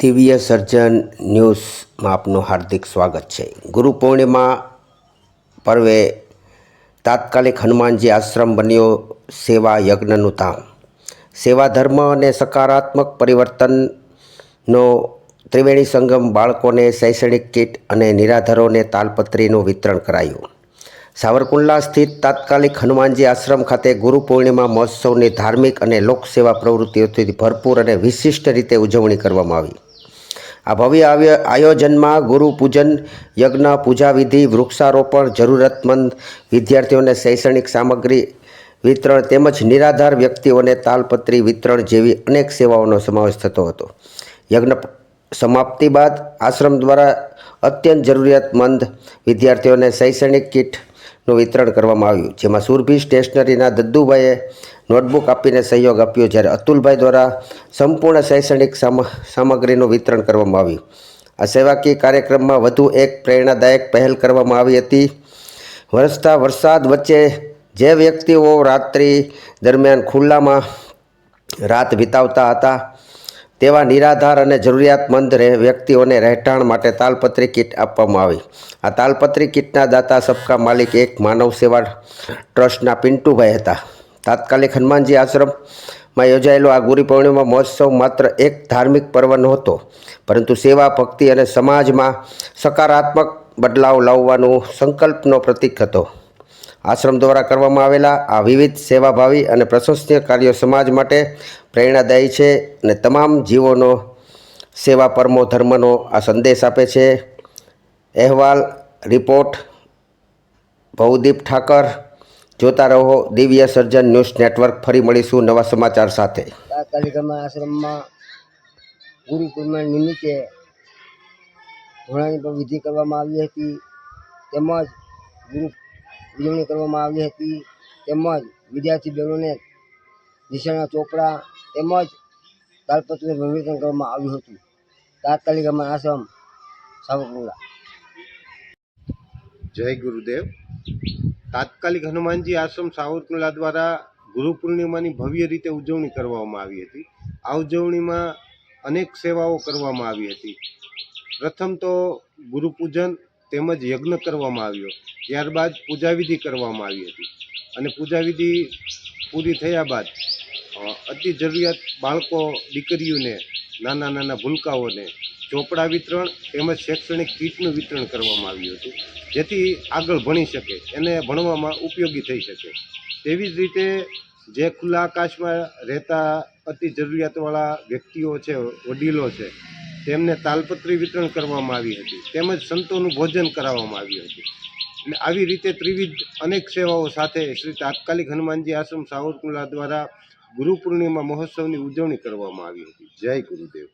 દિવ્ય સર્જન ન્યૂઝમાં આપનું હાર્દિક સ્વાગત છે. ગુરુ પૂર્ણિમા પર્વે તાત્કાલિક હનુમાનજી આશ્રમ બન્યો સેવા યજ્ઞનું ધામ સેવા ધર્મ અને સકારાત્મક પરિવર્તનનો ત્રિવેણી સંગમ બાળકોને શૈક્ષણિક કીટ અને નિરાધરોને તાલપત્રીનું વિતરણ કરાયું. સાવરકુંડલા સ્થિત તાત્કાલિક હનુમાનજી આશ્રમ ખાતે ગુરુ પૂર્ણિમા મહોત્સવની ધાર્મિક અને લોકસેવા પ્રવૃત્તિઓથી ભરપૂર અને વિશિષ્ટ રીતે ઉજવણી કરવામાં આવી. આ ભવ્ય આયોજનમાં ગુરુ પૂજન, યજ્ઞ, પૂજાવિધિ, વૃક્ષારોપણ, જરૂરતમંદ વિદ્યાર્થીઓને શૈક્ષણિક સામગ્રી વિતરણ તેમજ નિરાધાર વ્યક્તિઓને તાલપત્રી વિતરણ જેવી અનેક સેવાઓનો સમાવેશ થતો હતો. યજ્ઞ સમાપ્તિ બાદ આશ્રમ દ્વારા અત્યંત જરૂરિયાતમંદ વિદ્યાર્થીઓને શૈક્ષણિક કીટનું વિતરણ કરવામાં આવ્યું. જેમાં સુરભી સ્ટેશનરીના દદ્દુભાઈએ નોટબુક આપીને સહયોગ આપ્યો જ્યારે અતુલભાઈ દ્વારા સંપૂર્ણ શૈક્ષણિક સામ- સામગ્રીનું વિતરણ કરવામાં આવ્યું. આ સેવાકીય કાર્યક્રમમાં વધુ એક પ્રેરણાદાયક પહેલ કરવામાં આવી હતી. વરસતા વરસાદ વચ્ચે જે વ્યક્તિઓ રાત્રિ દરમિયાન ખુલ્લામાં રાત વિતાવતા હતા તેવા નિરાધાર અને જરૂરિયાતમંદ રહે વ્યક્તિઓને રહેઠાણ માટે તાલપત્રી કીટ આપવામાં આવી. આ તાલપત્રી કીટના દાતા સબકા માલિક એક માનવ સેવા ટ્રસ્ટના પિન્ટુભાઈ હતા. તાત્કાલિક હનુમાનજી આશ્રમમાં યોજાયેલો આ ગુરુ પૂર્ણિમા મહોત્સવ માત્ર એક ધાર્મિક પર્વ નહોતો, પરંતુ સેવા, ભક્તિ અને સમાજમાં સકારાત્મક બદલાવ લાવવાનું સંકલ્પનો પ્રતીક હતો. આશ્રમ દ્વારા કરવામાં આવેલા આ વિવિધ સેવાભાવી અને પ્રશંસનીય કાર્યો સમાજ માટે પ્રેરણાદાયી છે અને તમામ જીવોનો સેવા પરમો ધર્મનો આ સંદેશ આપે છે. અહેવાલ, રિપોર્ટ, ભવદીપ ઠાકર. જોતા રહો દિવ્ય સર્જન ન્યૂઝ નેટવર્ક. ફરી મળીશું નવા સમાચાર સાથે. આ કાર્યક્રમમાં આશ્રમમાં ગુરુકુળના નિમિત્તે ધોળાની પણ વિધિ કરવામાં આવી હતી. તેમજ ગુરુ ઉજવણી કરવામાં આવી હતી. તેમજ વિદ્યાર્થી બહેનોને નિશાળના ચોપડા તેમજ તાલપત્રનું વિવેચન કરવામાં આવ્યું હતું. તાત્કાલિક તાત્કાલિકમાં આશ્રમ સાવરકુંડલા. જય ગુરુદેવ. તાત્કાલિક હનુમાનજી આશ્રમ સાવરકુંડલા દ્વારા ગુરુ પૂર્ણિમાની ભવ્ય રીતે ઉજવણી કરવામાં આવી હતી. આ ઉજવણીમાં અનેક સેવાઓ કરવામાં આવી હતી. પ્રથમ તો ગુરુ પૂજન તેમજ યજ્ઞ કરવામાં આવ્યો. ત્યારબાદ પૂજાવિધિ કરવામાં આવી હતી. અને પૂજાવિધિ પૂરી થયા બાદ અતિ જરૂરિયાત બાળકો, દીકરીઓને, નાના નાના ભૂલકાઓને ચોપડા વિતરણ તેમજ શૈક્ષણિક કીટનું વિતરણ કરવામાં આવ્યું હતું. જેથી આગળ ભણી શકે, એને ભણવામાં ઉપયોગી થઈ શકે. તેવી જ રીતે જે ખુલ્લા આકાશમાં રહેતા અતિ જરૂરિયાતવાળા વ્યક્તિઓ છે, વડીલો છે તેમને તાલપત્રી વિતરણ કરવામાં આવી હતી. તેમજ સંતોનું ભોજન કરાવવામાં આવ્યું હતું. એટલે આવી રીતે ત્રિવિધ અનેક સેવાઓ સાથે શ્રી તાત્કાલિક હનુમાનજી આશ્રમ સાવરકુંડલા દ્વારા ગુરુ પૂર્ણિમા મહોત્સવની ઉજવણી કરવામાં આવી હતી. જય ગુરુદેવ.